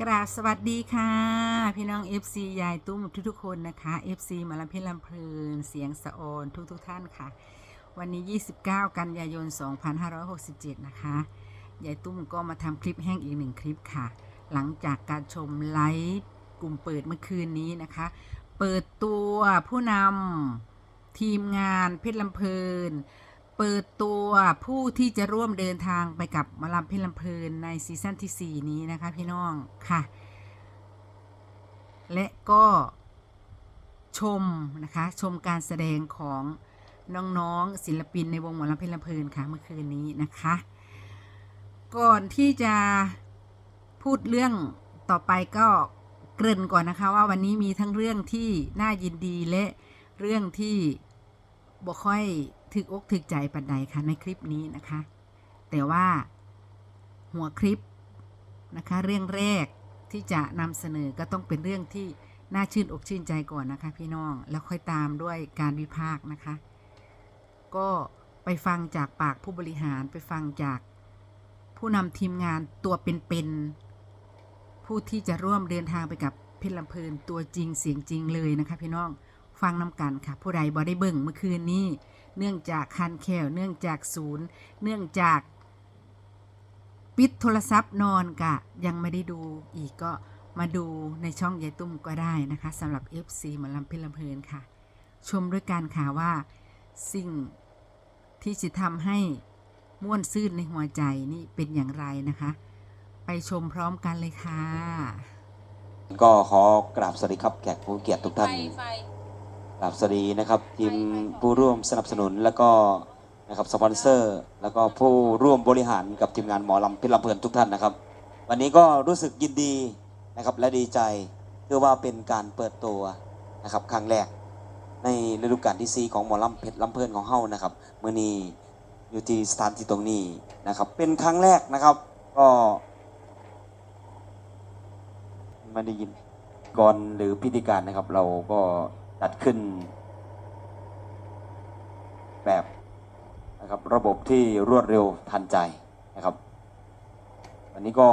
กราบสวัสดีค่ะ พี่น้อง FC ยายตุ้มทุกๆคนนะคะ FC มาลำเพลินลำเพลินเสียงสะออนทุกๆท่านค่ะ วันนี้ 29 กันยายน 2567 นะคะยายตุ้มก็มาทำคลิปแห้งอีกหนึ่งคลิปค่ะ หลังจากการชมไลฟ์กลุ่มเปิดเมื่อคืนนี้นะคะ เปิดตัวผู้นำทีมงานเพชรลำเพลิน เปิดตัวผู้ที่จะร่วมเดินทางไปกับมาลำเพชรลำเพลินในซีซั่นที่ 4 นี้นะคะพี่น้องค่ะ และก็ชมนะคะ ชมการแสดงของน้องๆศิลปินในวงหมอลำเพชรลำเพลินค่ะเมื่อคืนนี้นะคะ ก่อนที่จะพูดเรื่องต่อไปก็เกริ่นก่อนนะคะว่าวันนี้มีทั้งเรื่องที่น่ายินดีและเรื่องที่บ่ค่อย ถึกอกถึกใจปันใดค่ะในคลิปนี้นะคะ แต่ว่าหัวคลิปนะคะ เรื่องแรกที่จะนำเสนอก็ต้องเป็นเรื่องที่น่าชื่นอกชื่นใจก่อนนะคะ พี่น้องแล้วค่อยตามด้วยการวิพากษ์นะคะ ก็ไปฟังจากปากผู้บริหารไปฟังจากผู้นำทีมงานตัวเป็นๆผู้ที่จะร่วมเดินทางไปกับเพชรลำเพลินตัวจริงเสียงจริงเลยนะคะ พี่น้องฟังนำกันค่ะ ผู้ใดบ่ได้เบิ่งเมื่อคืนนี้ เนื่องจากคันแควเนื่องจากศูนย์ เนื่องจากปิดโทรศัพท์นอนกะ ยังไม่ได้ดูอีกก็มาดูในช่องยายตุ้มก็ได้นะคะสำหรับ FC หมอลำเพลินลำเพลินค่ะ ชมด้วยกันค่ะว่า สิ่งที่จะทำให้ม่วนซื่นในหัวใจนี่เป็นอย่างไรนะคะ ไปชมพร้อมกันเลยค่ะ ก็ขอกราบสวัสดีครับแขกผู้เกียรติทุกไฟท่าน ไฟ กราบสวัสดีนะครับทีมไปไปผู้ร่วมสนับสนุนแล้วก็นะครับสปอนเซอร์ แล้วก็ผู้ร่วมบริหารกับทีมงานหมอลำเพชรลำเพลินทุกท่านนะครับ วันนี้ก็รู้สึกยินดีนะครับและดีใจเพื่อว่าเป็นการเปิดตัวนะครับครั้งแรกในฤดูกาลที่ 4 ของหมอลำเพชรลำเพลินของเฮานะครับเมื่อนี้อยู่ที่สถานที่ตรงนี้นะครับเป็นครั้งแรกนะครับก็ไม่ได้ยินก่อนหรือพิธีการนะครับเราก็ จัดขึ้น แบบนะครับระบบที่รวดเร็วทันใจนะครับ วันนี้ก็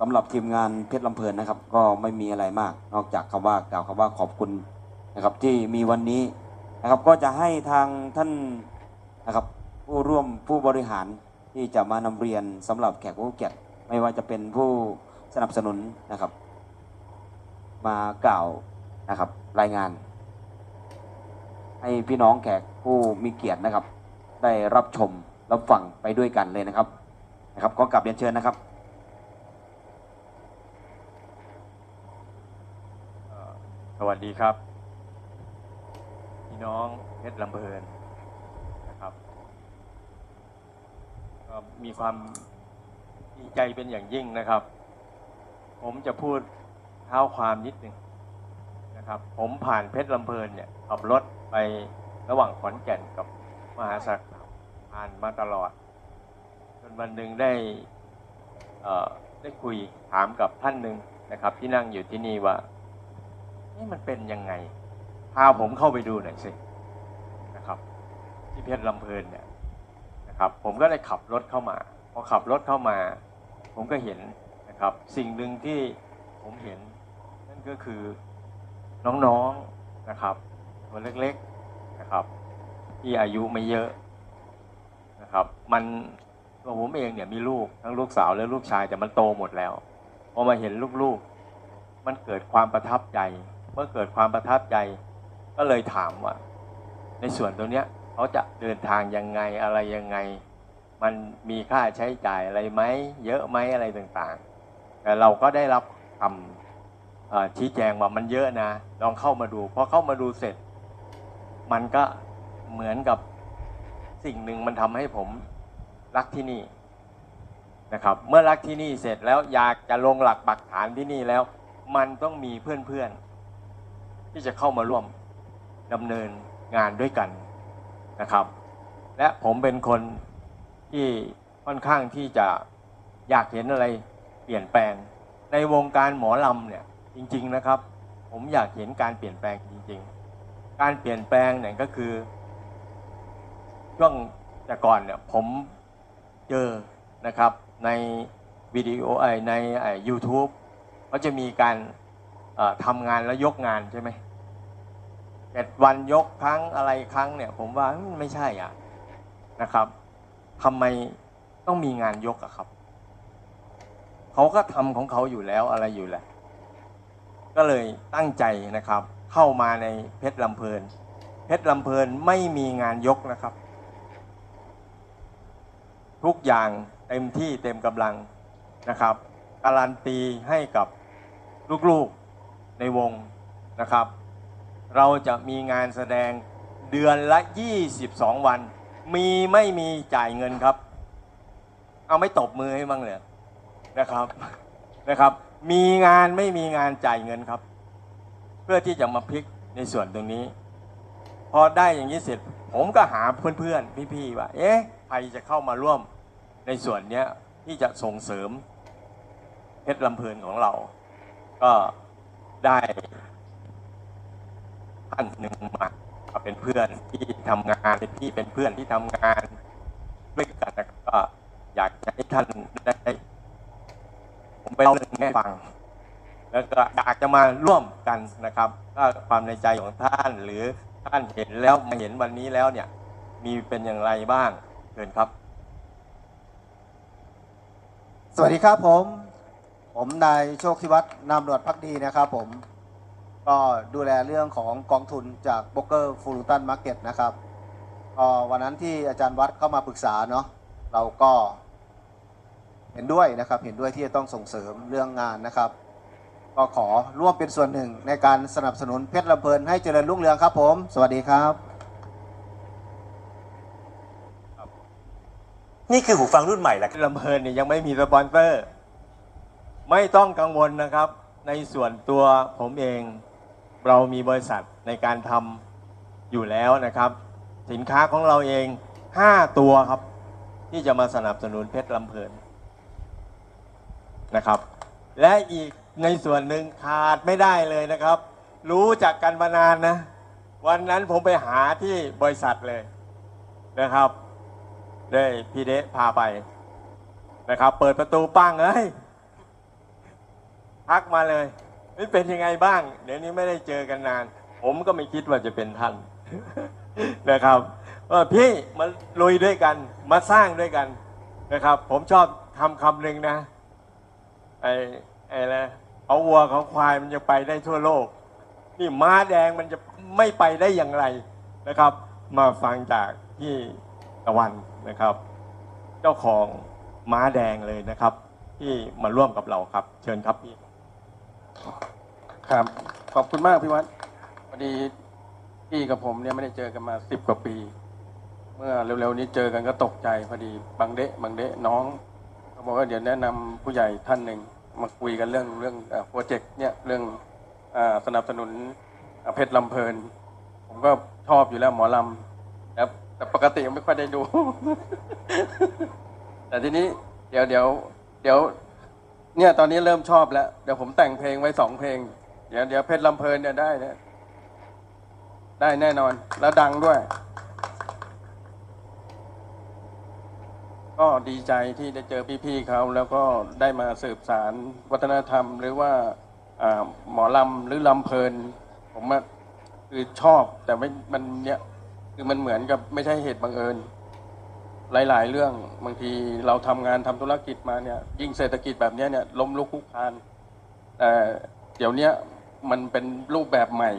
สำหรับทีมงานเพชรลำเพลินนะครับ ก็ไม่มีอะไรมาก นอกจากคำว่ากล่าวคำว่าขอบคุณนะครับ ที่มีวันนี้นะครับ ก็จะให้ทางท่านนะครับ ผู้ร่วมผู้บริหารที่จะมานำเรียนสำหรับแขกผู้เกียรติไม่ว่าจะเป็นผู้สนับสนุนนะครับ มากล่าว นะครับ รายงาน ให้พี่น้องแขกผู้มีเกียรตินะครับ ได้รับชมรับฟังไปด้วยกันเลยนะครับนะครับก็กลับเรียนเชิญนะครับสวัสดีครับ พี่น้องเพชรลำเพลินนะครับมีความดีใจเป็นอย่างยิ่งนะครับ ผมจะพูดเท้าความนิดหนึ่ง นะครับ ผมผ่านเพชรลำเพลินเนี่ยขับรถไประหว่างขอนแก่นกับมหาสารคามผ่านมาตลอด จนวันหนึ่งได้ได้คุยถามกับท่านหนึ่งนะครับ ที่นั่งอยู่ที่นี่ว่านี่มันเป็นยังไง พาผมเข้าไปดูหน่อยสินะครับ ที่เพชรลำเพลินเนี่ยนะครับ ผมก็ได้ขับรถเข้ามา พอขับรถเข้ามา ผมก็เห็นนะครับ สิ่งหนึ่งที่ผมเห็นนั่นก็คือ น้องๆนะครับตัวเล็กๆนะครับ ที่อายุไม่เยอะนะครับ มันตัวผมเองเนี่ยมีลูกทั้งลูกสาวและลูกชายแต่มันโตหมดแล้วพอมาเห็นลูกๆ มันเกิดความประทับใจ เมื่อเกิดความประทับใจ ก็เลยถามว่า ในส่วนตรงเนี้ยเขาจะเดินทางยังไงอะไรยังไง มันมีค่าใช้จ่ายอะไรไหมเยอะไหมอะไรต่างๆ แต่เราก็ได้รับคำ ชี้แจงว่ามันเยอะนะ ลองเข้ามาดูพอเข้ามาดูเสร็จ มันก็เหมือนกับสิ่งหนึ่งมันทำให้ผมรักที่นี่นะครับ เมื่อรักที่นี่เสร็จแล้วอยากจะลงหลักปักฐานที่นี่แล้ว มันต้องมีเพื่อนๆ ที่จะเข้ามาร่วมดำเนินงานด้วยกันนะครับ และผมเป็นคนที่ค่อนข้างที่จะอยากเห็นอะไรเปลี่ยนแปลงในวงการหมอลำเนี่ย จริงๆนะครับ ผมอยากเห็นการเปลี่ยนแปลงจริง ๆ การเปลี่ยนแปลงเนี่ยก็คือช่วงแต่ก่อนเนี่ยผมเจอนะครับในวิดีโอไอในไอ YouTube เขาจะมีการทำงานแล้วยกงานใช่ไหมเจ็ดวันยกครั้งอะไรครั้งเนี่ย ผมว่าไม่ใช่อะนะครับทำไมต้องมีงานยกอะครับ เขาก็ทำของเขาอยู่แล้วอะไรอยู่แหละ ก็เลยตั้งใจนะครับ เข้ามาในเพชรลำเพลิน เพชรลำเพลินไม่มีงานยกนะครับ ทุกอย่างเต็มที่เต็มกำลังนะครับ การันตีให้กับลูกๆในวงนะครับ เราจะมีงานแสดงเดือนละ 22 วัน มีไม่มีจ่ายเงินครับ เอาไม่ตบมือให้บ้างเลยนะครับนะครับ มีงานไม่มีงานจ่ายเงินครับ เพื่อที่จะมาพลิกในส่วนตรงนี้ พอได้อย่างนี้เสร็จ ผมก็หาเพื่อนๆพี่ๆว่า เอ๊ะใครจะเข้ามาร่วมในส่วนเนี้ยที่จะส่งเสริมเพชรลำเพลินของเรา ก็ได้ท่านหนึ่งมาเป็นเพื่อนที่ทำงานเป็นพี่เป็นเพื่อนที่ทำงานด้วยกันก็อยากจะให้ท่านได้ ผมไปเล่าเรื่องให้ฟัง แล้วก็อยากจะมาร่วมกันนะครับก็ความในใจของท่านหรือท่านเห็นแล้วมาเห็นวันนี้แล้วเนี่ย มีเป็นอย่างไรบ้างเชิญครับ สวัสดีครับผม ผมนายโชคธิวัฒน์นามหนวดพักดีนะครับผม ก็ดูแลเรื่องของกองทุนจากโบเกอร์ฟูลตันมาร์เก็ตนะครับก็วันนั้นที่อาจารย์วัดเข้ามาปรึกษาเนาะเราก็ ห็นด้วยนะครับเห็นด้วยที่จะต้องส่งเสริมเรื่องงานนะครับ ก็ขอร่วมเป็นส่วนหนึ่งในการสนับสนุนเพชรลำเพลินให้เจริญรุ่งเรืองครับผม สวัสดีครับ นี่คือหูฟังรุ่นใหม่แหละครับลำเพลินเนี่ยยังไม่มีสปอนเซอร์ ไม่ต้องกังวลนะครับ ในส่วนตัวผมเอง เรามีบริษัทในการทำอยู่แล้วนะครับ สินค้าของเราเอง 5 ตัวครับ ที่จะมาสนับสนุนเพชรลำเพลิน นะครับ และอีกในส่วนหนึ่งขาดไม่ได้เลยนะครับ รู้จักกันมานานนะ วันนั้นผมไปหาที่บริษัทเลยนะครับได้พี่เดะพาไปนะครับ เปิดประตูปั้งเอ้ยทักมาเลยนี่เป็นยังไงบ้าง เดี๋ยวนี้ไม่ได้เจอกันนาน ผมก็ไม่คิดว่าจะเป็นท่านนะครับเออพี่มาลุยด้วยกันมาสร้างด้วยกันนะครับ ผมชอบคำคำหนึ่งนะ ไอ้ไอ้ละเอาวัวของควายมันจะไปได้ทั่วโลก นี่ม้าแดงมันจะไม่ไปได้อย่างไรนะครับ มาฟังจากที่ตะวันนะครับ เจ้าของม้าแดงเลยนะครับ ที่มาร่วมกับเราครับ เชิญครับพี่ครับ ขอบคุณมากพี่วัดพอดีพี่กับผมเนี่ยไม่ได้เจอกันมาสิบกว่าปี เมื่อเร็วๆนี้เจอกันก็ตกใจพอดีบางเดะบางเดะน้อง บอกว่าเดี๋ยวแนะนำผู้ใหญ่ท่านหนึ่งมาคุยกันเรื่องเรื่องโปรเจกต์เนี่ยเรื่องอสนับสนุนเพชรลำเพลิน ผมก็ชอบอยู่แล้วหมอลำแต่แต่ปกติไม่ค่อยได้ดู แต่ทีนี้เดี๋ยวเดี๋ยวเดี๋ยว เนี่ยตอนนี้เริ่มชอบแล้ว เดี๋ยวผมแต่งเพลงไว้สองเพลง เดี๋ยวเดี๋ยวเพชรลำเพลินเนี่ยได้เนี่ยได้แน่นอน แล้วดังด้วย ก็ดีใจที่ได้เจอพี่ๆเขาแล้วก็ได้มาสืบสารวัฒนธรรม หรือว่าอ่าหมอลำหรือลำเพลิน ผมว่าคือชอบแต่ไม่มันเนี่ยคือมันเหมือนกับไม่ใช่เหตุบังเอิญ หลาย ๆ เรื่องบางทีเราทำงานทำธุรกิจมาเนี่ยยิ่งเศรษฐกิจแบบเนี้ยเนี่ยล้มลุกคลุกคลานแต่เดี๋ยวเนี้ยมันเป็นรูปแบบใหม่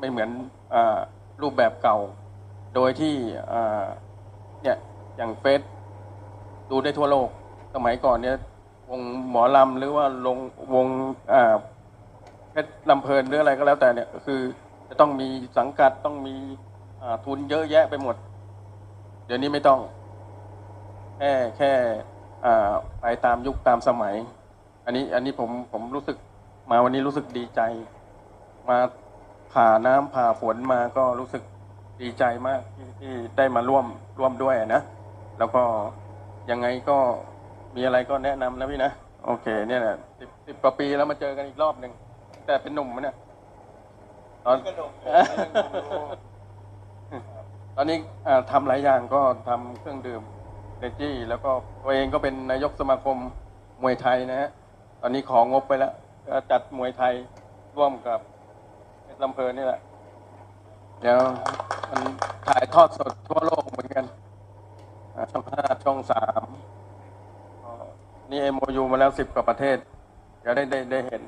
ไม่เหมือนอารูปแบบเก่า โดยที่อ่าเนี่ยอย่างเฟซ ดูได้ทั่วโลก สมัยก่อนเนี่ยวงหมอลำหรือว่าลงวงอ่าเพชรลำเพลินหรืออะไรก็แล้วแต่เนี่ยก็คือจะต้องมีสังกัดต้องมีอ่าทุนเยอะแยะไปหมด เดี๋ยวนี้ไม่ต้อง แค่แค่อ่าไปตามยุคตามสมัย อันนี้อันนี้ผมผมรู้สึกมาวันนี้รู้สึกดีใจ มาผ่าน้ำผ่าฝนมาก็รู้สึกดีใจมากที่ที่ได้มาร่วมร่วมด้วยนะ แล้วก็ ยังไงก็มีอะไรก็แนะนำนะพี่นะ โอเค เนี่ยแหละสิบสิบกว่าปีแล้วมาเจอกันอีกรอบหนึ่งแต่เป็นหนุ่มนะเนี่ยตอนตอนนี้อ่าทำหลายอย่างก็ทำเครื่องดื่มเนจี้แล้วก็ตัวเองก็เป็นนายกสมาคมมวยไทยนะฮะตอนนี้ของงบไปแล้วก็จัดมวยไทยร่วมกับเพชรลำเพลินนี่แหละ เดี๋ยวมันถ่ายทอดสดทั่วโลกเหมือนกันอ่า ช่องห้าช่องสามนี่เอ็มยูมาแล้วสิบกว่าประเทศเดี๋ยวได้ได้ได้เห็น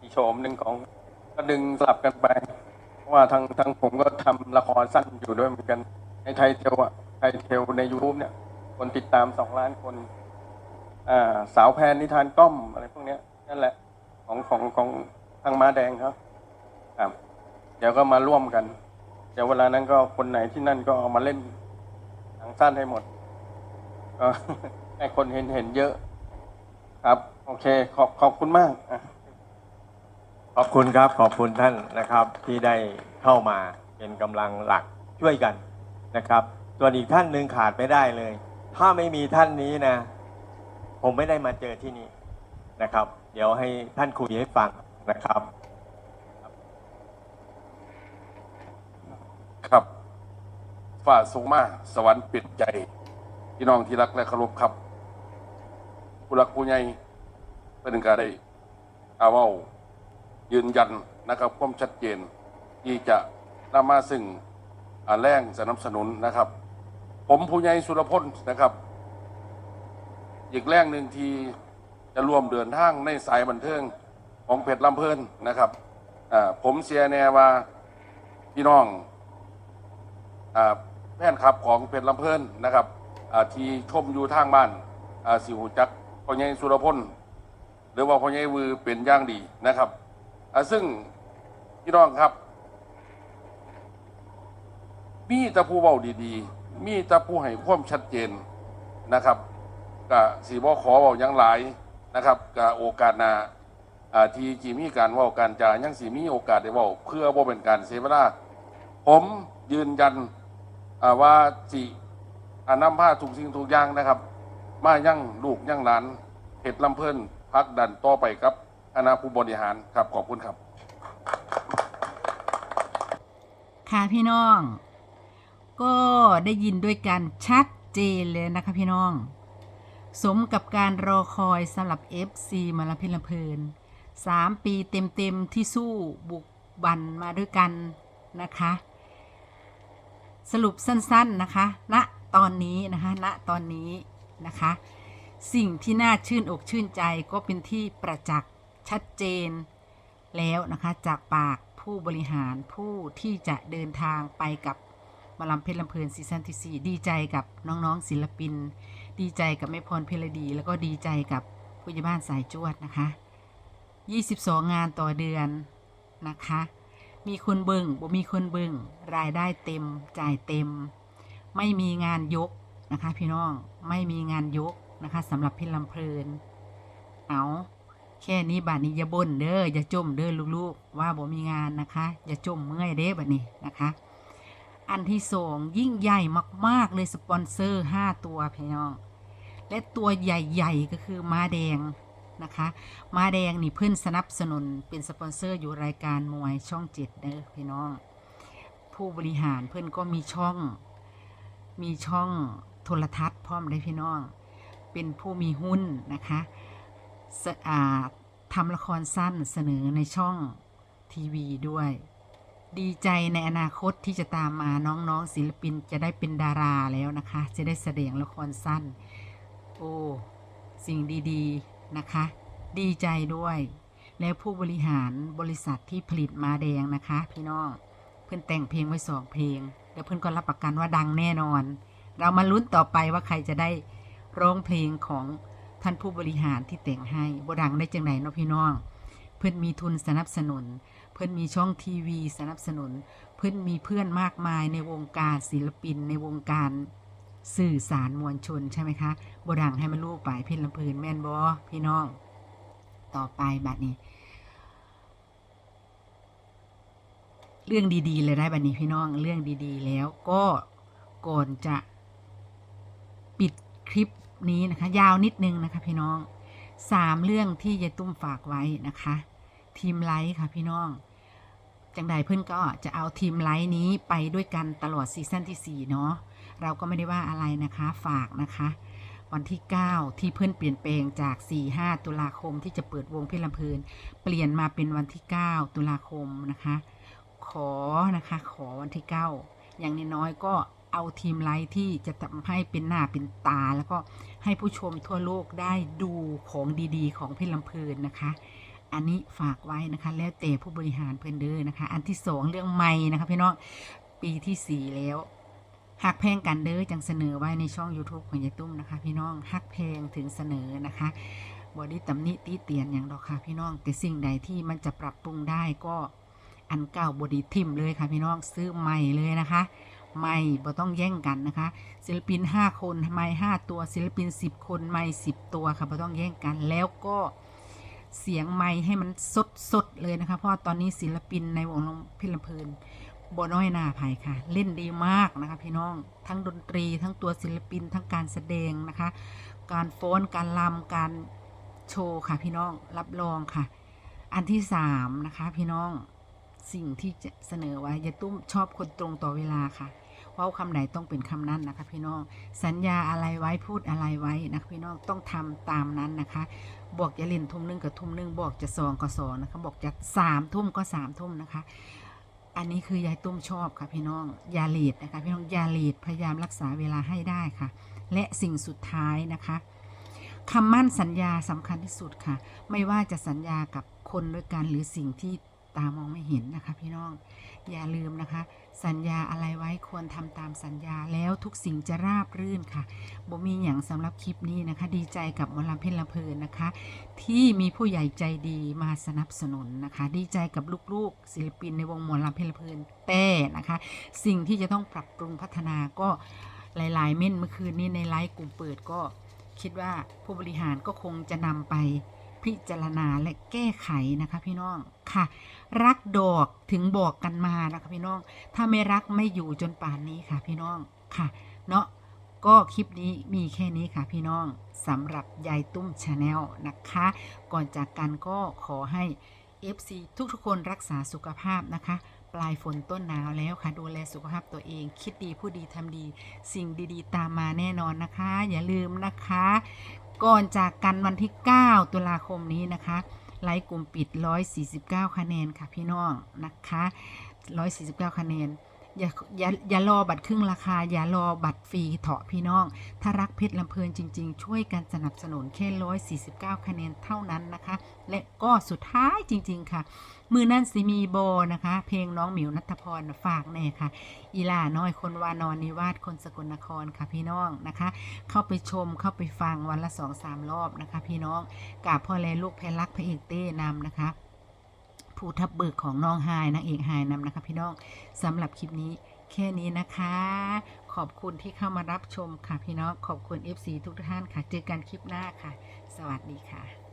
อีกโฉมหนึ่งของก็ดึงสลับกันไปเพราะว่าทางทางผมก็ทำละครสั้นอยู่ด้วยเหมือนกัน ในไทยเทลอะไทยเทลในยูทูบเนี่ย คนติดตามสองล้านคนอ่าสาวแพนนิทานก้อมอะไรพวกเนี้ยนั่นแหละของของของทางมาแดงครับครับ เดี๋ยวก็มาร่วมกัน เดี๋ยวเวลานั้นก็คนไหนที่นั่นก็เอามาเล่นหนังสั้นให้หมด ก็ให้คนเห็นเห็นเยอะ ครับ โอเค ขอบขอบคุณมากอะขอบคุณครับขอบคุณท่านนะครับที่ได้เข้ามาเป็นกำลังหลักช่วยกันนะครับส่วนอีกท่านหนึ่งขาดไม่ได้เลย ถ้าไม่มีท่านนี้นะ ผมไม่ได้มาเจอที่นี่นะครับ เดี๋ยวให้ท่านคุยให้ฟังนะครับ ครับฝ่าสูงมาสวรรค์ปิดใจ พี่น้องที่รักและเคารพครับ ผู้รักผู้ใหญ่เป็นการได้อาเว้ายืนยันนะครับความชัดเจน ที่จะนำมาซึ่งแรงสนับสนุนนะครับ ผมผู้ใหญ่สุรพลนะครับ อีกแรงหนึ่งที่จะร่วมเดินทางในสายบันเทิงของเพชรลำเพลินนะครับผมเสียแน่ว่าพี่น้องอแฟนคลับของเพชรลำเพลินนะครับ ที่ชมอยู่ทางบ้านาสิหูจักพ่อใหญ่สุรพลหรือว่าพ่อใหญ่วือเป็นย่างดีนะครับซึ่งพี่น้องครับ มีต่ผู้เว้าดีๆ มีต่ผู้ให้ความชัดเจนนะครับก็สีบ่ขอเว้าหยังหลายนะครับก็โอกาสนาอาทีจีมีการว้าการจายังสีมีโอกาสได้ว้าเพื่อบ่เป็นการเสียเวลาผมยืนยันว่าสิ อานำผ้าถูกสิ่งถูกอย่างนะครับ มายั่งลูกยั่งหลานเห็ดลำเพลินพักดันต่อไปครับคณะผู้บริหารครับขอบคุณครับ ค่ะพี่น้อง ก็ได้ยินด้วยกันชัดเจนเลยนะคะพี่น้อง สมกับการรอคอยสำหรับ FC มาลาพิลเพลินสามปีเต็มๆที่สู้บุกบันมาด้วยกันนะคะ สรุปสั้นๆนะคะณ ตอนนี้นะคะณตอนนี้นะคะ สิ่งที่น่าชื่นอกชื่นใจก็เป็นที่ประจักษ์ชัดเจนแล้วนะคะจากปากผู้บริหารผู้ที่จะเดินทางไปกับมาลำเพชรลำเพลินซีซั่นที่ 4 ดีใจกับน้องๆศิลปิน ดีใจกับแม่พรเพลดี แล้วก็ดีใจกับผู้ใหญ่บ้านสายจวดนะคะ 22 งานต่อเดือนนะคะ มีคนเบิงบ่มีคนเบิงรายได้เต็มจ่ายเต็ม ไม่มีงานยกนะคะ พี่น้องไม่มีงานยกนะคะสำหรับพชรลำเพลิน เอาแค่นี้บาดนี้อย่าบ่นเด้ออย่าจมเด้อลูกๆ ว่าบ่มีงานนะคะ อย่าจมเมื่อยเด้บัดนี้นะคะ อันที่สองยิ่งใหญ่มาก ๆ เลยสปอนเซอร์5ตัวพี่น้อง และตัวใหญ่ๆก็คือม้าแดงนะคะ ม้าแดงนี่เพื่อนสนับสนุนเป็นสปอนเซอร์อยู่รายการมวยช่องเจ็ดเด้อพี่น้อง ผู้บริหารเพื่อนก็มีช่อง มีช่องโทรทัศน์พร้อมได้พี่น้อง เป็นผู้มีหุ้นนะคะสอ่าทำละครสั้นเสนอในช่องทีวีด้วย ดีใจในอนาคตที่จะตามมาน้องๆศิลปินจะได้เป็นดาราแล้วนะคะ จะได้แสดงละครสั้น โอ้สิ่งดีๆนะคะ ดีใจด้วย แล้วผู้บริหารบริษัทที่ผลิตมาแดงนะคะ พี่น้องเพื่อนแต่งเพลงไว้สองเพลง แล้วเพื่อนก็รับประกันว่าดังแน่นอน เรามาลุ้นต่อไปว่าใครจะได้ร้องเพลงของท่านผู้บริหารที่แต่งให้บดังได้จังไหนเนาะพี่น้อง เพื่อนมีทุนสนับสนุน เพื่อนมีช่องทีวีสนับสนุน เพื่อนมีเพื่อนมากมายในวงการศิลปินในวงการสื่อสารมวลชนใช่ไหมคะบดังให้มันลูกไปเพ่นลำเพลินแม่นบอพี่น้อง ต่อไปบัดนี้ เรื่องดี ๆ เลยได้บัดนี้พี่น้องเรื่องดีๆ แล้วก็ก่อนจะปิดคลิปนี้นะคะ ยาวนิดนึงนะคะ พี่น้องสามเรื่องที่ยายตุ้มฝากไว้นะคะ ทีมไลท์ค่ะพี่น้อง จังใดเพื่อนก็จะเอาทีมไลท์นี้ไปด้วยกันตลอดซีซั่นที่4เนาะเราก็ไม่ได้ว่าอะไรนะคะฝากนะคะ วันที่ 9 ที่เพื่อนเปลี่ยนแปลงจาก 4-5 ตุลาคมที่จะเปิดวงเพชรลำเพลิน เปลี่ยนมาเป็นวันที่ 9 ตุลาคมนะคะ ขอนะคะ ขอวันที่ 9 อย่างน้อยๆก็เอาทีมไลท์ที่จะทำให้เป็นหน้าเป็นตา แล้วก็ให้ผู้ชมทั่วโลกได้ดูของดีๆ ของเพชรลำเพลินนะคะ อันนี้ฝากไว้นะคะ แล้วแต่ผู้บริหารเพื่อนเด้อนะคะ อันที่สองเรื่องไม่นะคะพี่น้องปีที่สี่แล้วหักแพงกันเด้อจังเสนอไว้ในช่อง YouTube ของยายตุ้มนะคะ พี่น้องหักแพงถึงเสนอนะคะบอดี้ตำหนิตีเตียนอย่างดอกค่ะพี่น้องแต่สิ่งใดที่มันจะปรับปรุงได้ก็ อันเก่าบอดีทิมเลยค่ะพี่น้องซื้อใหม่เลยนะคะใหม่บ่ต้องแย่งกันนะคะ ศิลปิน 5 คนไม้5ตัว ศิลปิน 10 คนไม้10 ตัวค่ะบ่ต้องแย่งกันแล้วก็เสียงไม้ให้มันสดสดเลยนะคะ เพราะตอนนี้ศิลปินในวงลำพิลำเพลินบน้อยหน้าภัยค่ะ เล่นดีมากนะคะ พี่น้องทั้งดนตรี ทั้งตัวศิลปินทั้งการแสดงนะคะ การฟ้อนการลำการโชว์ค่ะพี่น้องรับรองค่ะ อันที่สามนะคะพี่น้อง สิ่งที่จะเสนอไว้ยายตุ้มชอบคนตรงต่อเวลาค่ะเว่าคำไหนต้องเป็นคำนั้นนะคะพี่น้อง สัญญาอะไรไว้พูดอะไรไว้นะคะพี่น้องต้องทำตามนั้นนะคะ บอกจะเล่นทุ่มหนึงกับทุ่มหนึงบอกจะสองก็สองนะคะบอกจะสามทุ่มก็สามทุ่มนะคะ อันนี้คือยายตุ้มชอบค่ะพี่น้องอยาเลดนะคะพี่น้องอยาเลดพยายามรักษาเวลาให้ได้ค่ะ และสิ่งสุดท้ายนะคะคำมั่นสัญญาสำคัญที่สุดค่ะ ไม่ว่าจะสัญญากับคนด้วยกันหรือสิ่งที่ ตามองไม่เห็นนะคะ พี่น้อง อย่าลืมนะคะ สัญญาอะไรไว้ควรทำตามสัญญาแล้วทุกสิ่งจะราบรื่นค่ะบ่มีอย่างสำหรับคลิปนี้นะคะ ดีใจกับมลำเพชรลำเพลินนะคะ ที่มีผู้ใหญ่ใจดีมาสนับสนุนนะคะ ดีใจกับลูกๆ ศิลปินในวงมลำเพชรลำเพลินแต่นะคะ สิ่งที่จะต้องปรับปรุงพัฒนาก็หลาย ๆ เม่นเมื่อคืนนี้ในไลฟ์กลุ่มเปิดก็คิดว่าผู้บริหารก็คงจะนำไป พิจารณาและแก้ไขนะคะพี่น้องค่ะ รักดอกถึงบอกกันมานะคะพี่น้อง ถ้าไม่รักไม่อยู่จนป่านนี้ค่ะพี่น้องค่ะเนาะก็คลิปนี้มีแค่นี้ค่ะพี่น้องสำหรับยายตุ้มชาแนลนะคะ ก่อนจากกันก็ขอให้ FC ทุกๆคนรักษาสุขภาพนะคะ ปลายฝนต้นหนาวแล้วค่ะ ดูแลสุขภาพตัวเอง คิดดีพูดดีทำดี สิ่งดีๆ ตามมาแน่นอนนะคะ อย่าลืมนะคะ ก่อนจากกันวันที่ 9 ตุลาคมนี้นะคะไลค์กลุ่มปิด 149 คะแนนค่ะพี่น้องนะคะ 149 คะแนน อย่าอย่าอย่ารอบัตรครึ่งราคา อย่ารอบัตรฟรีเถาะพี่น้อง ถ้ารักเพชรลำเพลินจริง ๆ ช่วยกันสนับสนุนแค่149คะแนนเท่านั้นนะคะ และก็สุดท้ายจริง ๆ ค่ะ มือนั่นสิมีโบนะคะ เพลงน้องหมิวนัทพรฝากแน่ค่ะ อีล่าน้อยคนวานอนนิวาสคนสกลนครค่ะพี่น้องนะคะ เข้าไปชมเข้าไปฟังวันละสองสามรอบนะคะ พี่น้องกาบพ่อแลลูกแพรรักพระเอกเต้นำนะคะ ผู้ทับเบิกของน้องไฮายนางเอกไฮายนำนะคะพี่น้องสำหรับคลิปนี้แค่นี้นะคะ ขอบคุณที่เข้ามารับชมค่ะพี่น้องขอบคุณ FC ทุกท่านค่ะ เจอกันคลิปหน้าค่ะ สวัสดีค่ะ